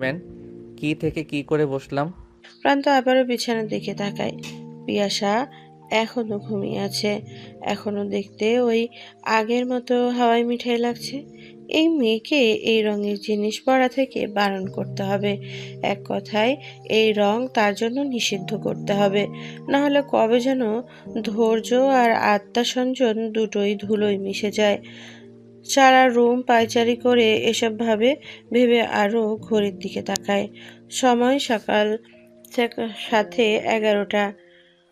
Man, কি থেকে কি করে বসলাম? প্রান্ত আবারও বিছানার দিকে তাকায়। পিয়াসা এখনও ঘুমিয়ে আছে। এখনও দেখতে ওই আগের মতো হাওয়াই মিঠাই লাগছে। এই মেয়েকে এই রঙের জিনিস পরা থেকে বারণ করতে হবে। এক কথায়, এই রং তার জন্য নিষিদ্ধ করতে হবে। না হলে কবে যেন ধৈর্য আর আত্মাসঞ্জন দুটোই ধুলোয় মিশে যায়। সারা রুম পায়চারি করে এসব ভাবে আরও ঘড়ির দিকে তাকায়। সময় সকাল সাক- সাথে এগারোটা।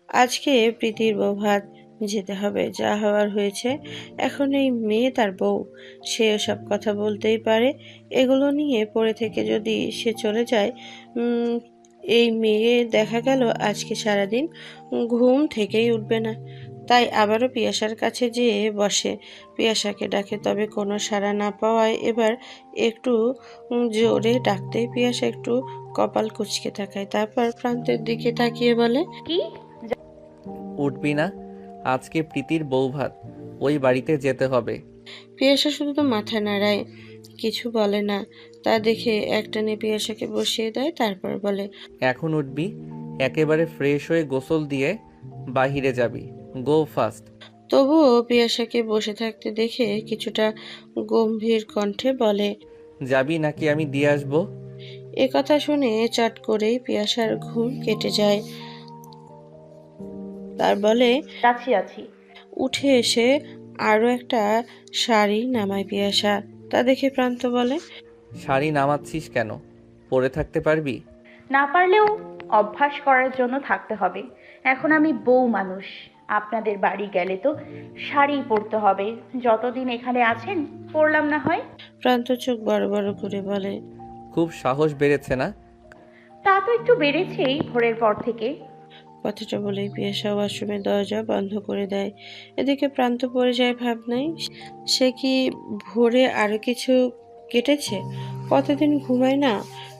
আজকে প্রীতির বউ ভাত যেতে হবে, যা হওয়ার হয়েছে। এখন এই মেয়ে তার বউ। সে সব কথা বলতেই পারে। এগুলো নিয়ে পড়ে থেকে যদি সে চলে যায় এই মেয়ে দেখা গেল আজকে সারাদিন ঘুম থেকেই উঠবে না। তাই আবারও পিয়াসার কাছে যেয়ে বসে। পিয়াসাকে ডাকে তবে কোনো সাড়া না পাওয়ায় এবার একটু জোরে ডাকতেই পিয়াসা একটু কপাল কুচকে তাকায় তারপর প্রান্তের দিকে তাকিয়ে বলে কি? উঠবি না আজকে প্রীতির বউ ভাত ওই বাড়িতে যেতে হবে। পিয়াসা শুধু তো মাথা নাড়ায়। কিছু বলে না। তা দেখে একটানে পিয়াসাকে বসিয়ে দেয় তারপর বলে এখন উঠবি একেবারে ফ্রেশ হয়ে গোসল দিয়ে বাহিরে যাবি। গো ফাস্ট তবুও পিয়াসাকে বসে থাকতে দেখে কিছুটা গম্ভীর কণ্ঠে বলে যাবি নাকি আমি দিয়ে আসব? এ কথা শুনে চট করেই পিয়াসার ঘুম কেটে যায়। তার বলে আছি আছি। উঠে এসে আরও একটা শাড়ি নামায় পিয়াসা। তা দেখে প্রান্ত বলে শাড়ি নামাচ্ছিস কেন? পরে থাকতে পারবি? না পারলেও অভ্যাস করার জন্য থাকতে হবে। এখন আমি বউ মানুষ আপনাদের বাড়ি গেলে তো শাড়ি পরতে হবে। যতদিন এখানে আছেন পরলাম না হয়। প্রান্ত চোখ বড় বড় করে বলে খুব সাহস বেড়েছে না? তা তো একটু বেড়েছেই ভোরের পর থেকে। কথাটা বলেই পিয়াসা ওয়াশরুমের দরজা বন্ধ করে দেয়। এদিকে প্রান্ত পড়ে যায় ভাবনায় সে কি ভোরে আরও কিছু কেটেছে? কতদিন ঘুমায় না?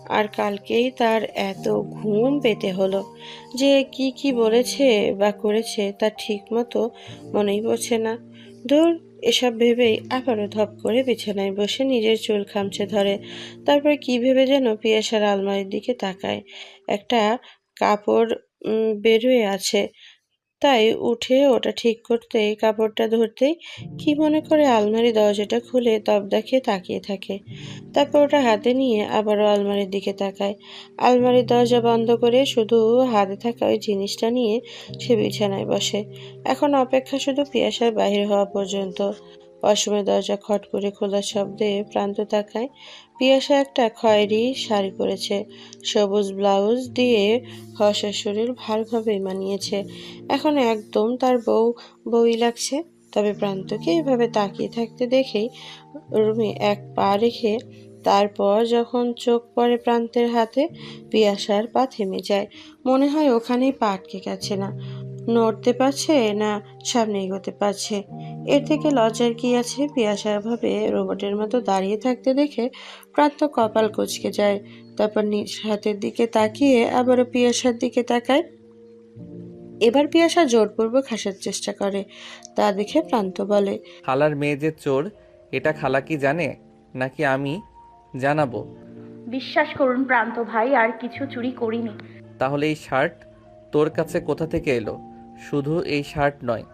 আর কালকেই তার এত ঘুম পেতে হলো। যে কি কি বলেছে বা করেছে তা ঠিক মতো মনেই পড়ছে না। দূর এসব ভেবেই আবারও ধপ করে বিছানায় বসে নিজের চুল খামচে ধরে। তারপর কি ভেবে যেন পিয়াসার আলমারির দিকে তাকায়। একটা কাপড় বেরোয় আছে। তাই উঠে ওটা ঠিক করতে কাপড়টা ধরতেই কি মনে করে আলমারি দরজাটা খুলে তব দেখে তাকিয়ে থাকে। তারপর ওটা হাতে নিয়ে আবারও আলমারির দিকে তাকায়। আলমারির দরজা বন্ধ করে শুধু হাতে থাকা ওই জিনিসটা নিয়ে সে বিছানায় বসে। এখন অপেক্ষা শুধু পিয়াসার বাহির হওয়া পর্যন্ত। অসময় দরজা খট করে খোলার শব্দে প্রান্ত তাকায়। পিয়াসা একটা খয়েরি শাড়ি পরেছে। সবুজ ব্লাউজ দিয়ে হর্ষের শরীর ভালোভাবেই মানিয়েছে। এখন একদম তার বউ, বউই লাগছে। তবে প্রান্তকে এভাবে তাকিয়ে থাকতে দেখেই রুমে এক পা রেখে তারপর যখন চোখ পড়ে প্রান্তের হাতে, পিয়াসার পা থেমে যায়। মনে হয় ওখানেই পা আটকে গেছে না। নড়তে পারছে না, সামনে এগোতে পারছে। এর থেকে লজ্জার কি আছে? পিয়াসা ভাবে রোবটের মতো দাঁড়িয়ে থাকতে দেখে প্রান্ত কপাল কুচকে যায়। তারপর নিজ হাতের দিকে তাকিয়ে আবারও পিয়াসার দিকে তাকায়। এবার পিয়াসা জোরপূর্বক হাসার চেষ্টা করে তা দেখে প্রান্ত বলে খালার মেয়ে যে চোর এটা খালা কি জানে? নাকি আমি জানাব? বিশ্বাস করুন প্রান্ত ভাই আর কিছু চুরি করিনি। তাহলে এই শার্ট তোর কাছে কোথা থেকে এলো? শুধু এই শার্ট নয়।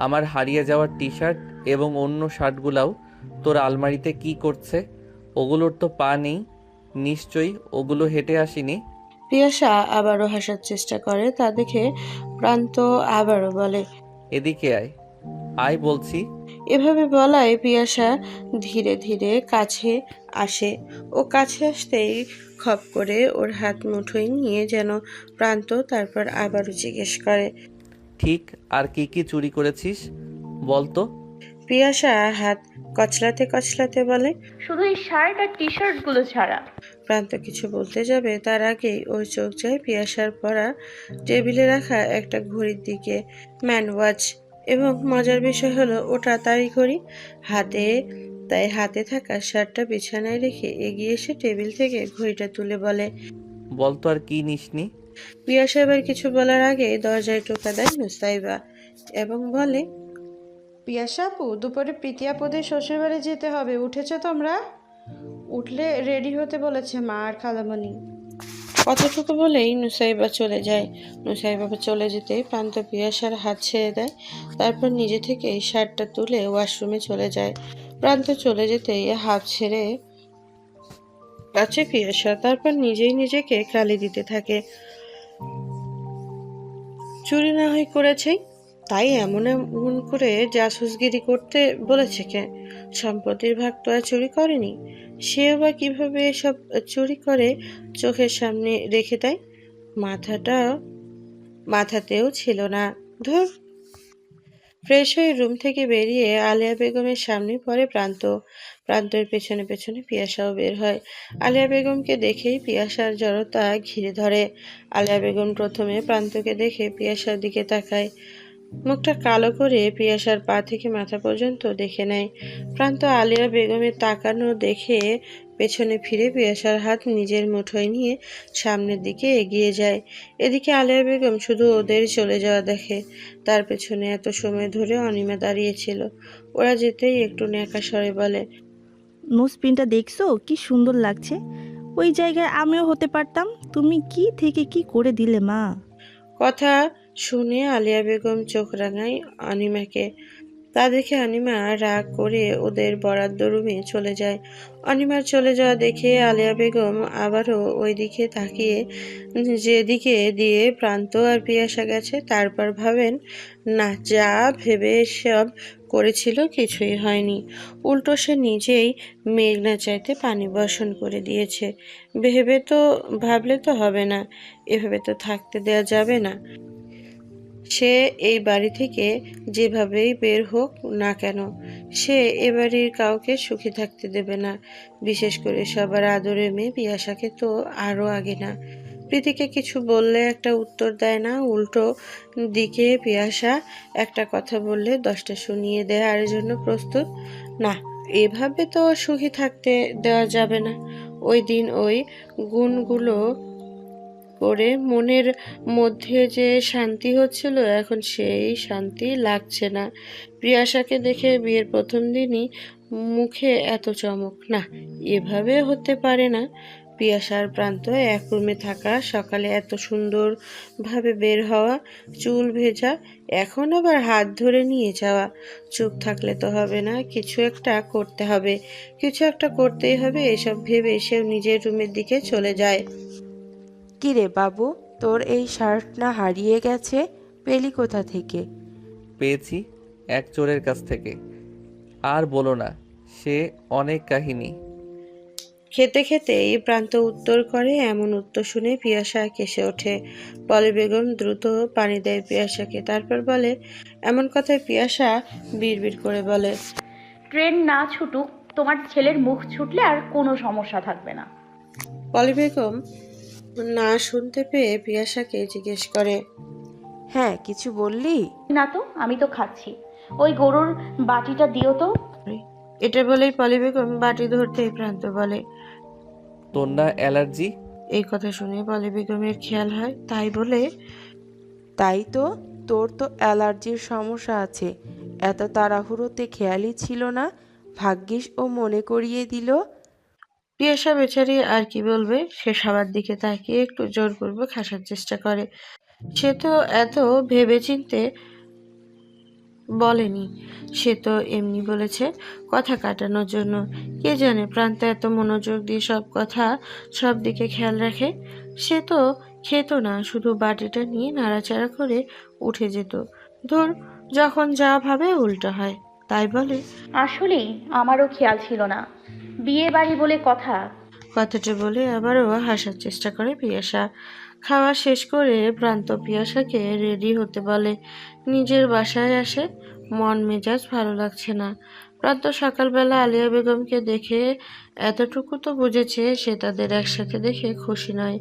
আমার হারিয়ে যাওয়া টি শার্ট এবং অন্য শার্টগুলাও তোর আলমারিতে কি করছে? ওগুলোর তো পা নেই। নিশ্চয়ই ওগুলো হেঁটে আসিনি। পিয়াসা আবারও হাসার চেষ্টা করে তা দেখে প্রান্ত আবারও বলে এদিকে আয়। আয় বলছি। এভাবে বলায় পিয়াসা ধীরে ধীরে কাছে আসে। ও কাছে আসতেই খপ করে ওর হাত মুঠোয় নিয়ে যেন প্রান্ত তারপর আবারও জিজ্ঞেস করে ঠিক আর কি কি চুরি করেছিস? বলতো পিয়াসা হাত কচলাতে কচলাতে বলে শুধু এই শার্ট আর টি শার্টগুলো ছাড়া। প্রান্ত কিছু বলতে যাবে তার আগেই ওর চোখ যায় পিয়াসার পরা টেবিলে রাখা একটা ঘড়ির দিকে। Man watch. এবং মজার বিষয় হলো ওটা তারই ঘড়ি। হাতে তাই হাতে থাকা শার্টটা বিছানায় রেখে এগিয়ে এসে টেবিল থেকে ঘড়িটা তুলে বলে বল তো আর কি নিসনি? পিয়াসা সাহেবের কিছু বলার আগে দরজায় টোকা দেয় নুসাইবা এবং বলে পিয়াসা আপু দুপুরে প্রীতি আপুদের শ্বশুরবাড়ি যেতে হবে উঠেছো তোমরা? উঠলে রেডি হতে বলেছে মা আর খালামণি। কতটুকু বলেই নুসাইবা চলে যায়। নুসাইবা চলে যেতে প্রান্ত পিয়াসার হাত ছেড়ে দেয় তারপর নিজে থেকে শার্টটা তুলে ওয়াশরুমে চলে যায়। প্রান্ত চলে যেতেই হাত ছেড়ে আছে পিয়াসা তারপর নিজেই নিজেকে গালি দিতে থাকে। চুরি না হয় করেছে, তাই এমন এমন করে জাসুসগিরি করতে বলেছে কে? সম্পত্তির ভাগ তো আর চুরি করেনি। সেও বা কীভাবে এসব চুরি করে চোখের সামনে রেখে দেয়? মাথাটা, মাথাতেও ছিল না। ধর ফ্রেশ হয়ে রুম থেকে বেরিয়ে আলিয়া বেগমের সামনে পড়ে প্রান্ত। প্রান্তের পেছনে পেছনে পিয়াসাও বের হয়। আলিয়া বেগমকে দেখেই পিয়াসার জড়তা ঘিরে ধরে। আলিয়া বেগম প্রথমে প্রান্তকে দেখে পিয়াসার দিকে তাকায়। মুখটা কালো করে পিয়াসার পা থেকে মাথা পর্যন্ত দেখে নেয়। প্রান্ত আলিয়া বেগমের তাকানো দেখে পেছনে ফিরে পিয়াসার হাত নিজের মুঠোয় নিয়ে সামনের দিকে এগিয়ে যায়। এদিকে আলিয়া বেগম শুধু ওদের চলে যাওয়া দেখে। তার পেছনে এত সময় ধরে অনিমা দাঁড়িয়েছিল ওরা যেতেই একটু ন্যাকা স্বরে বলে নোজপিনটা দেখছ? কি সুন্দর লাগছে। ওই জায়গায় আমিও হতে পারতাম। তুমি কি থেকে কি করে দিলে মা? কথা শুনে আলিয়া বেগম চোখ রাঙায় অনিমাকে। তা দেখে অনিমা রাগ করে ওদের বরাদ্দ রুমে চলে যায়। অনিমার চলে যাওয়া দেখে আলিয়া বেগম আবারও ওই দিকে তাকিয়ে যেদিকে দিয়ে প্রান্ত আর পিয়াসা গেছে, তারপর ভাবেন, না, যা ভেবে সব করেছিল কিছুই হয়নি। উল্টো সে নিজেই মেঘনা চাইতে পানি বর্ষণ করে দিয়েছে। ভেবে তো ভাবলে তো হবে না, এভাবে তো থাকতে দেয়া যাবে না। সে এই বাড়ি থেকে যেভাবেই বের হোক না কেন, সে এ বাড়ির কাউকে সুখী থাকতে দেবে না। বিশেষ করে সবার আদরে মেয়ে পিয়াসাকে তো আরও আগে না। প্রীতিকে কিছু বললে একটা উত্তর দেয় না, উল্টো দিকে পিয়াসা একটা কথা বললে দশটা শুনিয়ে দেয় আর জন্য প্রস্তুত। না, এভাবে তো সুখী থাকতে দেওয়া যাবে না। ওই দিন ওই গুণগুলো করে মনের মধ্যে যে শান্তি হচ্ছিল, এখন সেই শান্তি লাগছে না। প্রিয়াশাকে দেখে বিয়ের প্রথম দিনই মুখে এত চমক। না, এভাবে হতে পারে না। পিয়াসার প্রান্ত এক রুমে থাকা, সকালে এত সুন্দরভাবে বের হওয়া, চুল ভেজা, এখন আবার হাত ধরে নিয়ে যাওয়া। চুপ থাকলে তো হবে না, কিছু একটা করতে হবে। কিছু একটা করতেই হবে, এসব ভেবে সেও নিজের রুমের দিকে চলে যায়। কিরে বাবু তোর এই শার্ট না হারিয়ে গেছে? পেলি কোথা থেকে? পেয়েছি এক চোরের কাছ থেকে। আর বলো না সে অনেক কাহিনী। খেতে খেতে এই প্রান্ত উত্তর করে এমন উত্তর শুনে পিয়াসা কেসে ওঠে। পলি বেগম দ্রুত পানি দেয় পিয়াসাকে তারপর বলে এমন কথায় পিয়াসা বিড়বিড় করে বলে ট্রেন না ছুটুক তোমার ছেলের মুখ ছুটলে আর কোনো সমস্যা থাকবে না। পলি বেগম না শুনতে পেয়ে পিয়াসাকে জিজ্ঞেস করে হ্যাঁ কিছু বললি? না তো আমি তো খাচ্ছি। ওই গরুর বাটিটা দিও তো। এটা বলেই পলি বেগম বাটি ধরতেই প্রান্ত বলে তোর না অ্যালার্জি? এই কথা শুনে পলি বেগমের খেয়াল হয় তাই বলে তাই তো তোর তো অ্যালার্জির সমস্যা আছে। এত তাড়াহুড়োতে খেয়ালই ছিল না ভাগ্যিস ও মনে করিয়ে দিল পিয়াসা বেচারি আর কি বলবে? সে সবার দিকে তাকিয়ে একটু জোরপূর্বক হাসার চেষ্টা করে। সে তো এত ভেবেচিন্তে বলেনি। সে তো এমনি বলেছে, কথা কাটানোর জন্য। কে জানে, প্রান্ত এত মনোযোগ দিয়ে সব কথা সব দিকে খেয়াল রাখে? সে তো খেত না, শুধু বাটিটা নিয়ে নাড়াচাড়া করে উঠে যেত। ধর, যখন যা ভাবে উল্টো হয়। তাই বলে। আসলেই আমারও খেয়াল ছিল না। বিয়ে বাড়ি বলে কথা। কথাটা বলে আবারও হাসার চেষ্টা করে পিয়াসা। খাওয়া শেষ করে প্রান্ত পিয়াসাকে রেডি হতে বলে। নিজের বাসায় আসে, মন মেজাজ ভালো লাগছে না। প্রান্ত সকালবেলা আলিয়া বেগমকে দেখে এতটুকু তো বুঝেছে সে তাদের একসাথে দেখে খুশি নয়।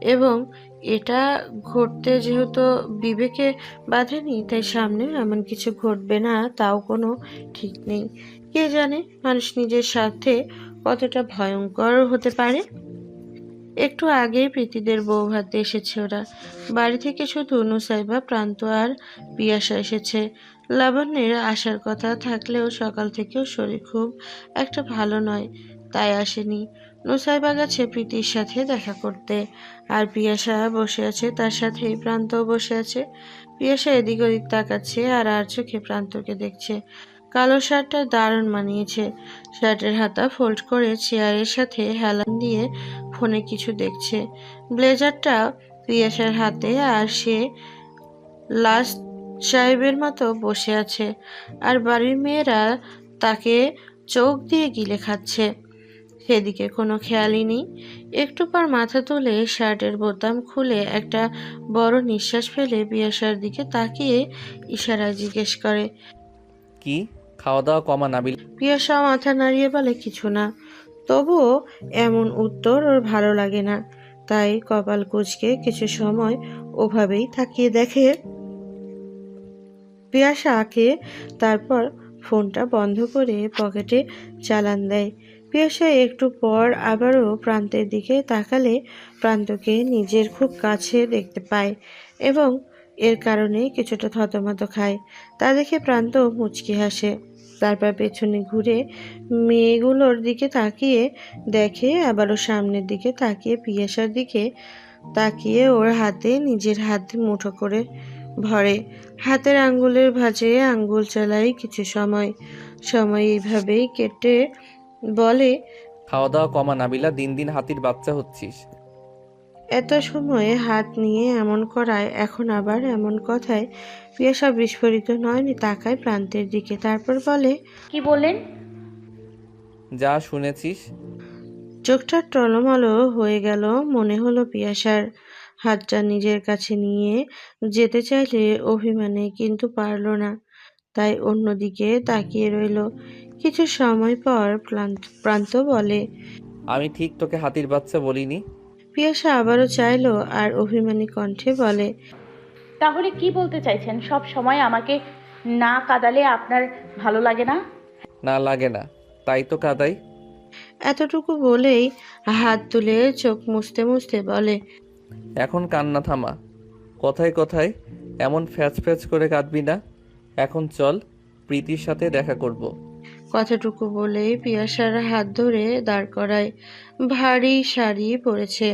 এবং এটা ঘটতে যেহেতু বিবেকে বাঁধেনি, তাই সামনে এমন কিছু ঘটবে না, তাও কোনো ঠিক নেই। কে জানে মানুষ নিজের স্বার্থে কতটা ভয়ঙ্কর হতে পারে? একটু আগেই প্রীতিদের বউ ভাতে এসেছে ওরা। বাড়ি থেকে শুধু নুসাইবা প্রান্ত আর পিয়াসা এসেছে। লাবণ্যের আসার কথা থাকলেও সকাল থেকেও শরীর খুব একটা ভালো নয়, তাই আসেনি। নুসাইবা গেছে প্রীতির সাথে দেখা করতে। আর পিয়াসা বসে আছে তার সাথেই, প্রান্তও বসে আছে। পিয়াসা এদিক ওদিক তাকাচ্ছে আর আর চোখে প্রান্তকে দেখছে। কালো শার্টটা দারুণ মানিয়েছে। শার্টের হাতা ফোল্ড করে চেয়ারের সাথে হেলান দিয়ে ফোনে কিছু দেখছে। ব্লেজারটা পিয়াসার হাতে আর সে লাস্ট সাহেবের মতো বসে আছে। আর বাড়ির মেয়েরা তাকে চোখ দিয়ে গিলে খাচ্ছে। সেদিকে কোনো খেয়ালই নেই। একটু পর মাথা তুলে শার্টের বোতাম খুলে একটা বড় নিঃশ্বাস ফেলে পিয়াসার দিকে তাকিয়ে ইশারায় জিজ্ঞেস করে, কি? খাওয়া দাওয়া কমা নাবিল পিয়াসা মাথা নাড়িয়ে বলে, কিছু না। তবুও এমন উত্তর ওর ভালো লাগে না। তাই কপাল কুচকে কিছু সময় ওভাবেই তাকিয়ে দেখে। পিয়াসা আঁকে তারপর ফোনটা বন্ধ করে পকেটে চালান দেয়। পিয়াসা একটু পর আবারও প্রান্তের দিকে তাকালে প্রান্তকে নিজের খুব কাছে দেখতে পায় এবং এর কারণে কিছুটা থতমত খায়। তা দেখে প্রান্ত মুচকি হাসে। তারপর পেছনে ঘুরে মেয়েগুলোর দিকে তাকিয়ে দেখে আবারও সামনের দিকে তাকিয়ে পিয়াসার দিকে তাকিয়ে ওর হাতে নিজের হাতে মুঠো করে ভরে। হাতের আঙ্গুলের ভাঁজে আঙ্গুল চালাই কিছু সময় সময় এইভাবেই কেটে বলে খাওয়া দাওয়া কমা নাবিলা দিন দিন হাতির বাচ্চা হচ্ছিস। এত সময়ে হাত নিয়ে এমন করায় এখন আবার এমন কথায় পিয়াসা বিস্ফোরিত নয়নি তাকায় প্রান্তের দিকে তারপর বলে কি বললেন? যা শুনেছিস। চোখটা টলমলো হয়ে গেল মনে হলো পিয়াসার হাতটা নিজের কাছে নিয়ে যেতে চাইলে অভিমানে কিন্তু পারল না। তাই অন্যদিকে তাকিয়ে রইল। কিছু সময় পর প্রান্ত প্রান্ত বলে আমি ঠিক তোকে হাতির বাচ্চা বলিনি। পিয়াসা আবারও চাইলো আর অভিমানী কণ্ঠে বলে তাহলে কি বলতে চাইছেন? সব সময় আমাকে না কাদালে আপনার ভালো লাগে না? না লাগে না। তাই তো কাদাই। এতটুকু বলেই হাত তুলে চোখ মুছতে মুছতে বলে এখন কান্না থামা। কথায় কথায় এমন ফ্যাচ ফ্যাচ করে কাঁদবি না। এখন চল প্রীতির সাথে দেখা করব। কথাটুকু বলে পিয়াসার হাত ধরে দাঁড় করায়। ভারী শাড়ি পরেছে।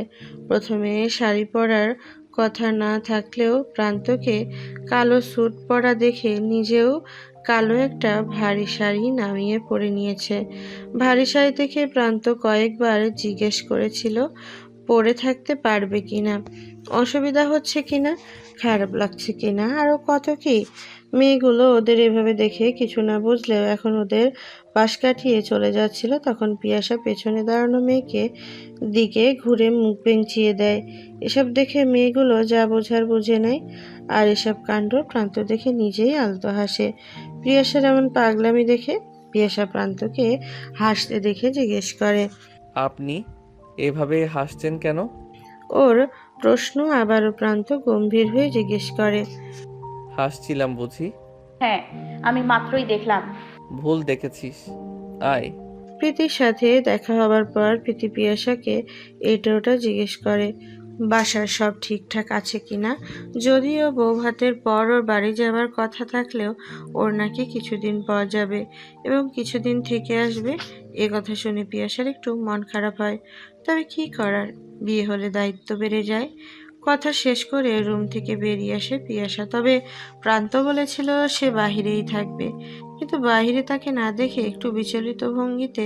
প্রথমে শাড়ি পরার কথা না থাকলেও প্রান্তকে কালো স্যুট পরা দেখে নিজেও কালো একটা ভারী শাড়ি নামিয়ে পরে নিয়েছে। ভারী শাড়ি দেখে প্রান্ত কয়েকবার জিজ্ঞেস করেছিল, পরে থাকতে পারবে কিনা, অসুবিধা হচ্ছে কিনা, খারাপ লাগছে কিনা, আরও কত কি? মেয়েগুলো ওদের এভাবে দেখে কিছু না বুঝলেও এখন ওদের পাশ কাটিয়ে চলে যাচ্ছিল তখন পিয়াসা পেছনে দাঁড়ানো মেয়েকে দিকে ঘুরে মুখ বেঞ্চিয়ে দেয়। এসব দেখে মেয়েগুলো যা বোঝার বুঝে নেয় আর এসব কাণ্ড প্রান্ত দেখে নিজেই আলতো হাসে। পিয়াসার এমন পাগলামি দেখে পিয়াসা প্রান্তকে হাসতে দেখে জিজ্ঞেস করে আপনি এভাবে হাসছেন কেন? ওর প্রশ্ন আবারও প্রান্ত গম্ভীর হয়ে জিজ্ঞেস করে হাসছিলাম বুঝি? হ্যাঁ আমি মাত্রই দেখলাম। ভুল দেখেছিস। আয়। প্রীতির সাথে দেখা হবার পর প্রীতি পিয়াসাকে এটা ওটা জিজ্ঞেস করে, বাসার সব ঠিকঠাক আছে কিনা? যদিও বউ ভাতের পর ওর বাড়ি যাবার কথা থাকলেও ওর নাকি কিছুদিন পর যাবে এবং কিছুদিন থেকে আসবে। এ কথা শুনে পিয়াসার একটু মন খারাপ হয়। তবে কি করার? বিয়ে হলে দায়িত্ব বেড়ে যায়। কথা শেষ করে রুম থেকে বেরিয়ে আসে পিয়াসা। তবে প্রান্ত বলেছিল সে বাহিরেই থাকবে। কিন্তু বাইরে তাকে না দেখে একটু বিচলিত ভঙ্গিতে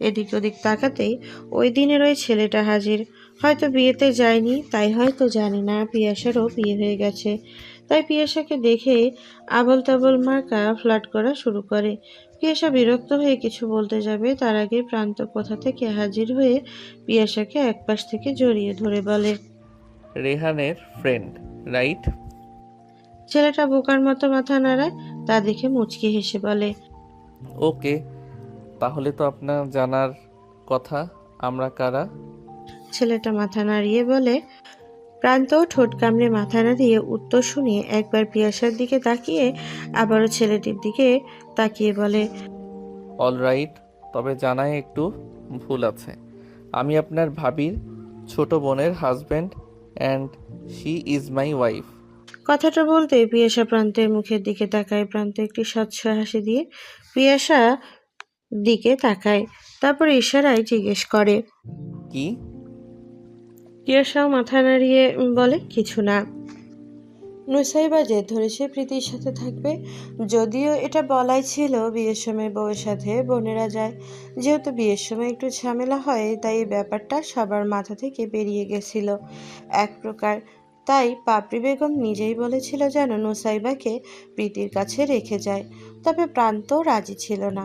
এদিক ওদিক তাকাতেই ওই দিনের ওই ছেলেটা হাজির। হয়তো বিয়েতে যায়নি তাই হয়তো জানি না পিয়াসারও বিয়ে হয়ে গেছে। তাই পিয়াসাকে দেখে আবল তাবল মার্কা ফ্লাট করা শুরু করে। পিয়াসা বিরক্ত হয়ে কিছু বলতে যাবে তার আগে প্রান্ত কোথা থেকে হাজির হয়ে পিয়াসাকে একপাশ থেকে জড়িয়ে ধরে বলে রেহানের ফ্রেন্ড রাইট? ছেলেটা বোকার মতো মাথা নাড়ায় তা দেখে মুচকি হেসে বলে ওকে তাহলে তো আপনার জানার কথা আমরা কারা? ছেলেটা মাথা নাড়িয়ে বলে প্রান্ত ঠোঁট কামড়ে মাথা নাড়িয়ে উত্তর শুনিয়ে একবার পিয়াসার দিকে তাকিয়ে আবারও ছেলেটির দিকে তাকিয়ে বলে অল রাইট তবে জানায় একটু ভুল আছে। আমি আপনার ভাবির ছোট বোনের husband and she is my wife. কথাটা বলতে পিয়াসা প্রান্তের মুখের দিকে তাকায় প্রান্ত একটি স্বচ্ছ হাসি দিয়ে পিয়াসা দিকে তাকায় তারপর ইশারায় জিজ্ঞেস করে কি? পিয়াসাও মাথা নাড়িয়ে বলে কিছু না। নুসাইবা যে ধরেছে প্রীতির সাথে থাকবে। যদিও এটা বলাই ছিল বিয়ের সময় বউয়ের সাথে বোনেরা যায়। যেহেতু বিয়ের সময় একটু ঝামেলা হয় তাই এই ব্যাপারটা সবার মাথা থেকে বেরিয়ে গেছিল। এক প্রকার তাই পাপড়ি বেগম নিজেই বলেছিল যেন নুসাইবাকে প্রীতির কাছে রেখে যায়, তবে প্রান্ত রাজি ছিল না।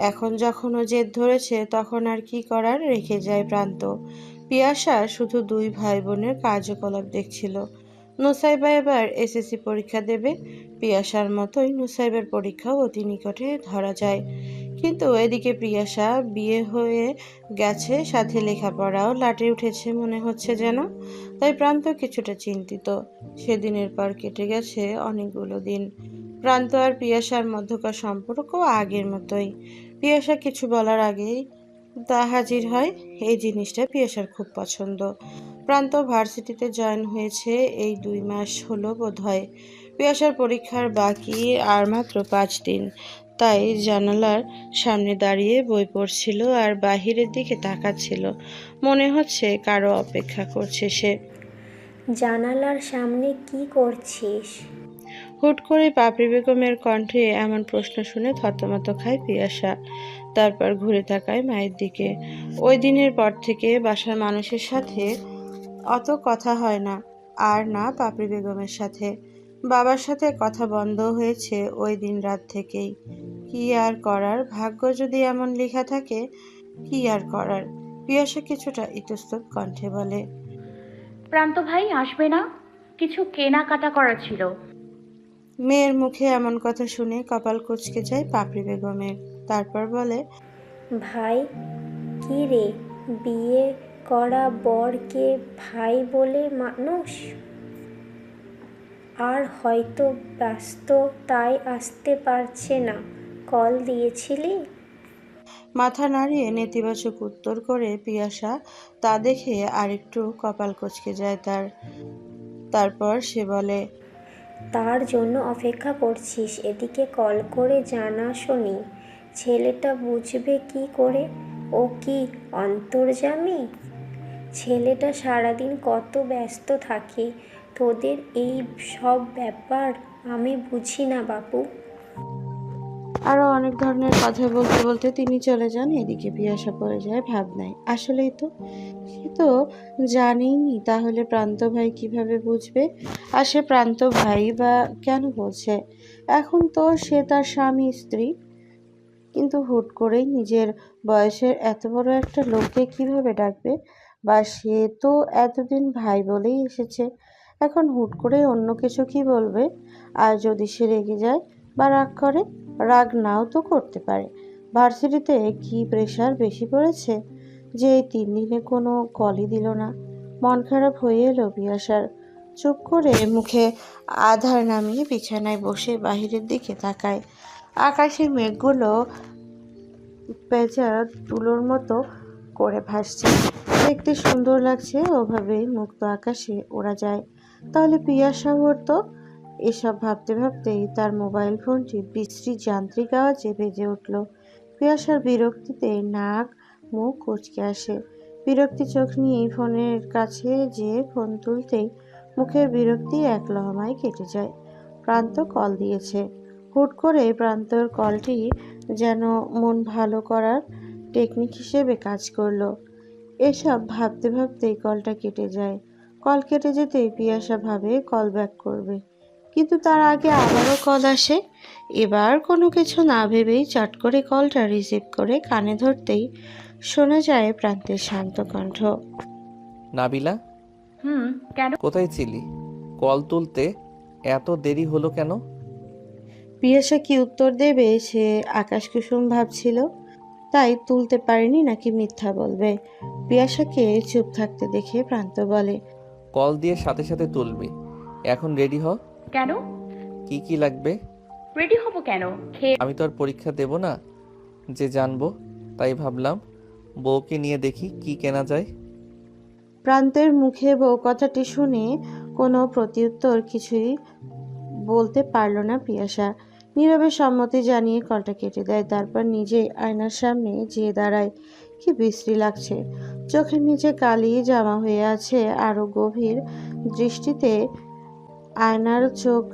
এখন যখন ও জেদ ধরেছে, তখন আর কি করার রেখে যায় প্রান্ত। পিয়াসা শুধু দুই ভাই বোনের কার্যকলাপ দেখছিল। নুসাইবা এবার এসএসসি পরীক্ষা দেবে, পিয়াসার মতোই নুসাইবের পরীক্ষাও অতি নিকটে ধরা যায়। কিন্তু এদিকে পিয়াসা বিয়ে হয়ে গেছে, সাথে লেখাপড়াও লাটে উঠেছে মনে হচ্ছে যেন। তাই প্রান্ত কিছুটা চিন্তিত। সেদিনের পর কেটে গেছে অনেকগুলো দিন। প্রান্ত আর পিয়াসার মধ্যকার সম্পর্ক আগের মতোই। পিয়াসা কিছু বলার আগেই তা হাজির হয়। এই জিনিসটা পিয়াসার খুব পছন্দ। প্রান্ত ভার্সিটিতে জয়েন হয়েছে, এই দুই মাস হলো বোধ হয় পিয়াসার পরীক্ষার বাকি আর মাত্র পাঁচ দিন। তাই জানালার সামনে দাঁড়িয়ে বই পড়ছিল আর বাহিরের দিকে তাকাচ্ছিল। মনে হচ্ছে কারও অপেক্ষা করছে সে। জানালার সামনে কি করছিস? হুট করে পাপড়ি বেগমের কণ্ঠে এমন প্রশ্ন শুনে থতমত খায় পিয়াসা। তারপর ঘুরে তাকায় মায়ের দিকে। ওই দিনের পর থেকে বাসার মানুষের সাথে অত কথা হয় না আর না পাপড়ি বেগমের সাথে। বাবার সাথে কথা বন্ধ হয়েছে ওই দিন রাত থেকেই। কি আর করার? ভাগ্য যদি এমন লেখা থাকে কি আর করার? পিয়াসা কিছুটা ইতস্তত কণ্ঠে বলে প্রান্ত ভাই আসবে না? কিছু কেনাকাটা করা ছিল। মেয়ের মুখে এমন কথা শুনে কপাল কুচকে যায় পাপড়ি বেগমের। তারপর বলে ভাই কি রে? বিয়ে করা বরকে ভাই বলে মানুষ? আর হয়তো ব্যস্ত তাই আসতে পারছে না। কল দিয়েছিলি? মাথা নাড়িয়ে নেতিবাচক উত্তর করে পিয়াসা তা দেখে আরেকটু কপাল কচকে যায় তার। তারপর সে বলে তার জন্য অপেক্ষা করছিস এদিকে কল করে জানা শুনি। ছেলেটা বুঝবে কি করে? ও কি অন্তর্জামী ছেলেটা সারাদিন কত ব্যস্ত থাকে তোদের এই সব ব্যাপার আমি বুঝি না, বাপু। আরও অনেক ধরনের কথা বলতে বলতে তিনি চলে যান, এদিকে পিয়াসা পড়ে যায় ভাবনায় আসলেই তো, সে তো জানেইনি, তাহলে প্রান্ত ভাই কীভাবে বুঝবে? আর সে প্রান্ত ভাই বা কেন বলছে? এখন তো সে তার স্বামী, স্ত্রী। কিন্তু হুট করেই নিজের বয়সের এত বড় একটা লোককে কীভাবে ডাকবে? বা সে তো এতদিন ভাই বলেই এসেছে। এখন হুট করে অন্য কিছু কি বলবে? আর যদি সে রেগে যায় বা রাগ করে, রাগ নাও তো করতে পারে। ভার্সিটিতে কি প্রেশার বেশি পড়েছে? যে এই তিন দিনে কোনো কলই দিল না। মন খারাপ হয়ে এলো পিয়াসার চুপ করে মুখে আধার নামিয়ে বিছানায় বসে বাহিরের দিকে তাকায়। আকাশের মেঘগুলো পেঁচা তুলোর মতো করে ভাসছে। দেখতে সুন্দর লাগছে ওভাবেই মুক্ত আকাশে ওরা যায়। তাহলে পিয়াসা তো এসব ভাবতে ভাবতেই তার মোবাইল ফোনটি বিশ্রী যান্ত্রিক আওয়াজে বেজে উঠল। পিয়াসার বিরক্তিতে নাক, মুখ কুচকে আসে। বিরক্তি চোখ নিয়েই ফোনের কাছে যেয়ে ফোন তুলতেই মুখের বিরক্তি এক লহমায় কেটে যায়। প্রান্ত কল দিয়েছে। হুট করে প্রান্তর কলটি যেন মন ভালো করার টেকনিক হিসেবে কাজ করল। এসব ভাবতে ভাবতেই কলটা কেটে যায়। কল কেটে যেতেই পিয়াসা ভাবে কল ব্যাক করবে। কিন্তু তার আগে আবারও কল আসে। এবার কোনো কিছু না ভেবেই চট করে কলটা রিসিভ করে কানে ধরতেই শোনা যায় প্রান্তের শান্ত কণ্ঠ। নাবিলা? হুম কেন? কোথায় ছিলি? কল তুলতে এত দেরি হলো কেন? পিয়াসা কি উত্তর দেবে সে আকাশ কুসুম ভাবছিল? তাই তুলতে পারেনি নাকি মিথ্যা বলবে? পিয়াসাকে চুপ থাকতে দেখে প্রান্ত বলে কল দিয়ে সাথে সাথে তুলবি। এখন রেডি হ। কেন? কি কি লাগবে? রেডি হব কেন? খেয়ে আমি তো আর পরীক্ষা দেব না। যে জানব তাই ভাবলাম বউকে নিয়ে দেখি কি কেনা যায়। প্রান্তের মুখে বউ কথাটি শুনে কোনো প্রত্যুত্তর কিছুই বলতে পারল না পিয়াসা। নীরবে সম্মতি জানিয়ে কলটা কেটে দেয় তারপর নিজেই আয়নার সামনে যেয়ে দাঁড়ায়। কি বিশ্রী লাগছে। চোখের নিচে কালি জামা হয়ে আছে আরও গভীর দৃষ্টিতে আয়নার চোখ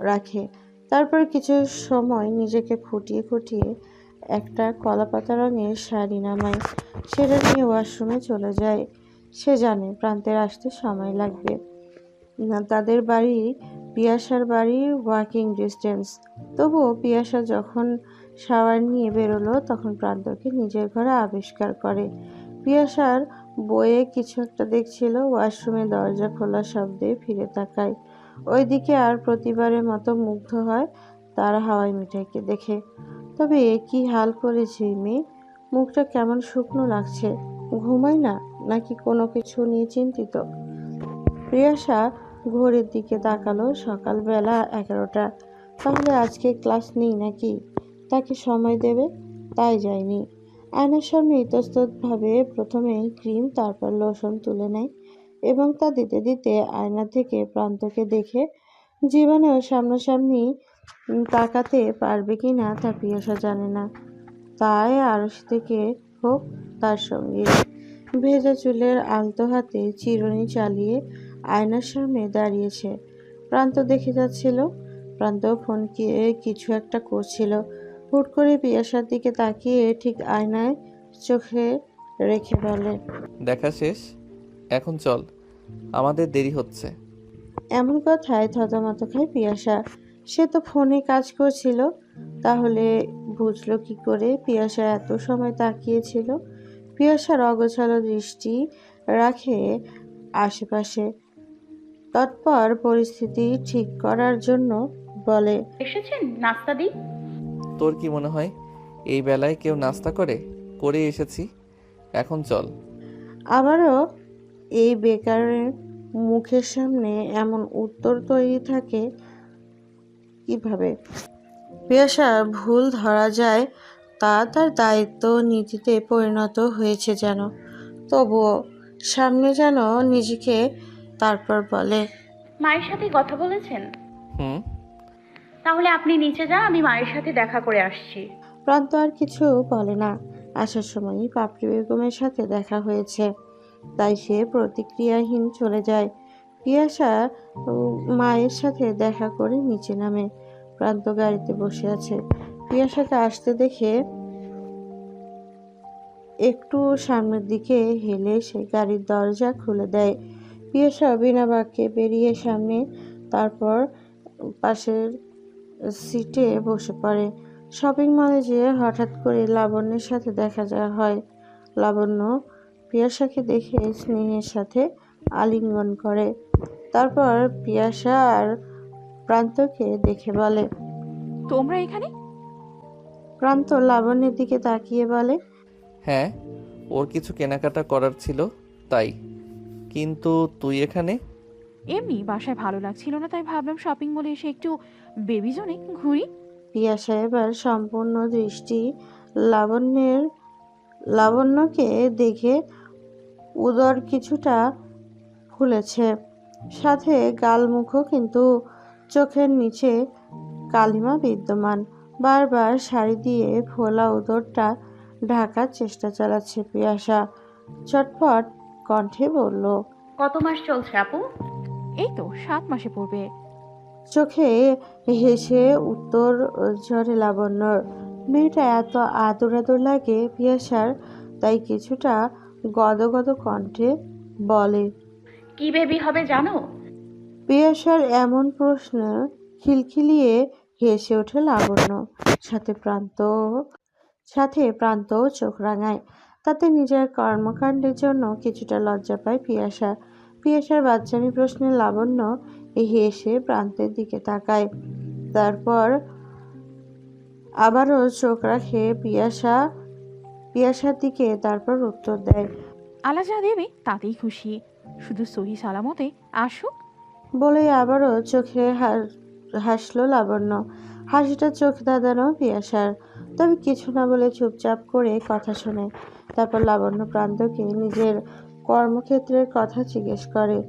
রাখে। তারপর কিছু সময় নিজেকে খুঁটিয়ে খুঁটিয়ে একটা কলাপাতা রঙের শাড়ি নামায়। সেটা নিয়ে ওয়াশরুমে চলে যায়। সে জানে প্রান্তের আসতে সময় লাগবে। তাদের বাড়ি পিয়াসার বাড়ি ওয়াকিং ডিস্টেন্স। তবুও পিয়াসা যখন শাওয়ার নিয়ে বেরোলো, তখন প্রান্তকে নিজের ঘরে আবিষ্কার করে। পিয়াসার বইয়ে কিছু একটা দেখছিল ওয়াশরুমে দরজা খোলা শব্দে ফিরে তাকায়। ওইদিকে আর প্রতিবারের মতো মুগ্ধ হয় তার হাওয়াই মিঠাইকে দেখে। তবে এ কি হাল করেছে মেয়ে? মুখটা কেমন শুকনো লাগছে? ঘুমায় না? নাকি কোনো কিছু নিয়ে চিন্তিত? প্রিয়াসা ঘড়ির দিকে তাকালো সকালবেলা এগারোটা তাহলে আজকে ক্লাস নেই নাকি? তাকে সময় দেবে, তাই যায়নি। আয়নার সামনে ইতস্ততভাবে প্রথমে ক্রিম, তারপর লোশন তুলে নেয় এবং তা দিতে দিতে আয়না থেকে প্রান্তকে দেখে জীবনেও সামনাসামনি তাকাতে পারবে কি না তা প্রিয়সা জানে না। তাই আড়স থেকে হোক তার সঙ্গে। ভেজা চুলের আলতো হাতে চিরুনি চালিয়ে আয়নার সামনে দাঁড়িয়েছে। প্রান্ত দেখে যাচ্ছিল, প্রান্ত ফোন কিছু একটা করছিল। হুট করে পিয়াসার দিকে তাকিয়ে ঠিক আয়নায় চোখে রেখে বলে দেখা শেষ? এখন চল আমাদের দেরি হচ্ছে। এমন কথায় থতমত খায় পিয়াসা সে তো ফোনে কাজ করছিল তাহলে বুঝলো কি করে পিয়াসা এত সময় তাকিয়েছিল। পিয়াসার অগোছালো দৃষ্টি রাখে আশেপাশে। তৎপর পরিস্থিতি ঠিক করার জন্য বলে এসেছেন নাস্তা দিই তোর কি মনে হয়? এই বেলায় কেউ নাস্তা করে? করে এসেছি। এখন চল। আবারও এই বেকারের মুখের সামনে এমন উত্তর তৈরি থাকে কীভাবে? পেশা ভুল ধরা যায় তা তার দায়িত্ব নীতিতে পরিণত হয়েছে যেন। তবুও সামনে যেন নিজেকে তারপর বলে মায়ের সাথে কথা বলেছেন? হুম। তাহলে আপনি নিচে যান, আমি মায়ের সাথে দেখা করে আসছি। প্রান্ত আর কিছু বলে না। আসার সময়ই পাপড়ি বেগমের সাথে দেখা হয়েছে। তাই সে প্রতিক্রিয়াহীন চলে যায়। পিয়াসা মায়ের সাথে দেখা করে নিচে নামে। প্রান্ত গাড়িতে বসে আছে। পিয়াসাকে আসতে দেখে একটু সামনের দিকে হেলে সে গাড়ির দরজা খুলে দেয়। পিয়াসা বিনা বাক্যে বেরিয়ে সামনে, তারপর পাশের সিটে বসে পড়ে। শপিং মলে যেয়ে হঠাৎ করে লাবণ্যের সাথে দেখা যায় হয়। লাবণ্য পিয়াসাকে দেখে স্নেহের সাথে আলিঙ্গন করে। তারপর পিয়াসা আর প্রান্তকে দেখে বলে তোমরা এখানে? প্রান্ত লাবণ্যের দিকে তাকিয়ে বলে হ্যাঁ ওর কিছু কেনাকাটা করার ছিল তাই। কিন্তু তুই এখানে? এমনি বাসায় ভালো লাগছিল না তাই ভাবলাম শপিং মলে এসে একটু বেবি জোনে ঘুরি। পিয়াসা এবার সম্পূর্ণ দৃষ্টি লাবণ্যের লাবণ্যকে দেখে উদর কিছুটা ফুলেছে সাথে গালমুখও কিন্তু চোখের নিচে কালিমা বিদ্যমান। বারবার শাড়ি দিয়ে ফোলা উদরটা ঢাকার চেষ্টা চালাচ্ছে পিয়াসা। চটপট কণ্ঠে বলল কত মাস চলছে আপু? এই তো সাত মাসে পড়বে। চোখে হেসে উত্তর ঝরে লাবণ্যর মেয়েটা এত আদর আদর লাগে পিয়াসার তাই কিছুটা গদগদ কণ্ঠে বলে কি বেবি হবে জানো? পিয়াসার এমন প্রশ্ন খিলখিলিয়ে হেসে ওঠে লাবণ্য। সাথে প্রান্ত সাথে প্রান্ত চোখ রাঙায়। তাতে নিজের কর্মকাণ্ডের জন্য কিছুটা লজ্জা পায় পিয়াসা পিয়াসার বাচ্চামি প্রশ্নে লাবণ্য হেসে প্রান্তের দিকে তাকায়। তারপর আবারও চোখ রাখে পিয়াসা পিয়াসার দিকে তারপর উত্তর দেয়। আলা যা দেবে তাতেই খুশি। শুধু সহি সালামতে আসুক। বলে আবারও চোখে হাসলো লাবণ্য। হাসিটা চোখ দাদানো পিয়াসার। তবে কিছু না বলে চুপচাপ করে কথা শোনে। তারপর লাবণ্য প্রান্তকে নিজের কর্মক্ষেত্রের কথা জিজ্ঞেস করে।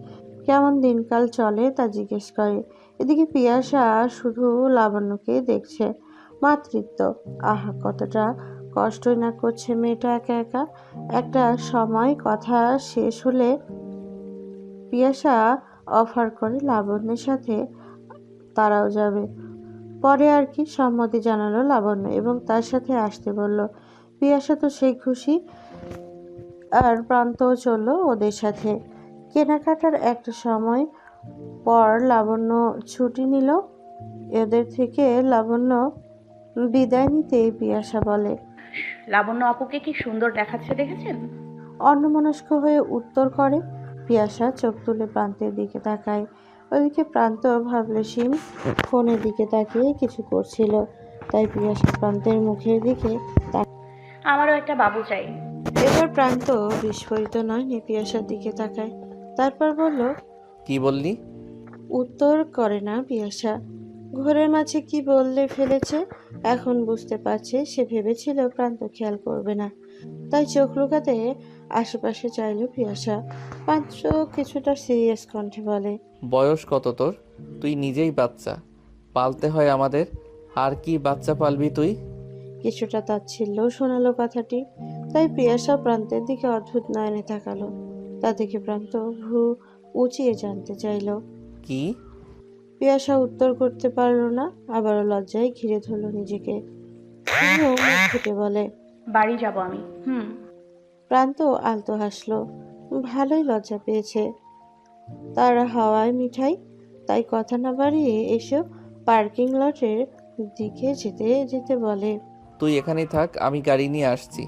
কেমন দিনকাল চলে? তা জিজ্ঞেস করে। এদিকে পিয়াসা শুধু লাবণ্যকে দেখছে। মাতৃত্ব। আহা, কতটা কষ্টই না করছে মেয়েটা একা একা। একটা সময় কথা শেষ হলে পিয়াসা অফার করে লাবণ্যের সাথে তারাও যাবে। পরে আর কি সম্মতি জানালো লাবণ্য এবং তার সাথে আসতে বলল। পিয়াসা তো সেই খুশি। আর প্রান্তও চলল ওদের সাথে। কেনাকাটার একটা সময় পর লাবণ্য ছুটি নিল। এদের থেকে লাবণ্য বিদায় নিতেই পিয়াসা বলে লাবণ্য আপুকে কি সুন্দর দেখাচ্ছে দেখেছেন? অন্যমনস্ক হয়ে উত্তর করে পিয়াসা চোখ তুলে প্রান্তের দিকে তাকায়। ওদিকে প্রান্ত ভাবলেসীম ফোনের দিকে তাকিয়ে কিছু করছিল তাই পিয়াসা প্রান্তের মুখের দিকে আমারও একটা বাবু চাই। এবার প্রান্ত বিস্ফোরিত নয় নে পিয়াসার দিকে তাকায়। তারপর বলল কি বললি? উত্তর করে না পিয়াসা। ঘোরের মাঝে কি বললে ফেলেছে এখন বুঝতে পারছে সে ভেবেছিল প্রান্ত খেয়াল করবে না। তাই চোখ লুকাতে আশেপাশে চাইল পিয়াসা। পাত্র কিছুটা সিরিয়াস কণ্ঠে বলে বয়স কত তোর? তুই নিজেই বাচ্চা। পালতে হয় আমাদের। আর কি বাচ্চা পালবি তুই? কিছুটা তাচ্ছিল্য শোনালো কথাটি। তাই পিয়াসা প্রান্তের দিকে অদ্ভুত নয়নে তাকালো। তা দেখে প্রান্ত ভ্রু উঁচিয়ে জানতে চাইলো। কি? পিয়াসা উত্তর করতে পারল না আবারও লজ্জায় ঘিরে ধরলো নিজেকে। ফুটে বলে বাড়ি যাব আমি হুম। প্রান্ত আলতো হাসলো ভালোই লজ্জা পেয়েছে। তার হাওয়ায় মিঠাই তাই কথা না বাড়িয়ে এসে পার্কিং লটের দিকে যেতে যেতে বলে তুই এখানেই থাক আমি গাড়ি নিয়ে আসছি।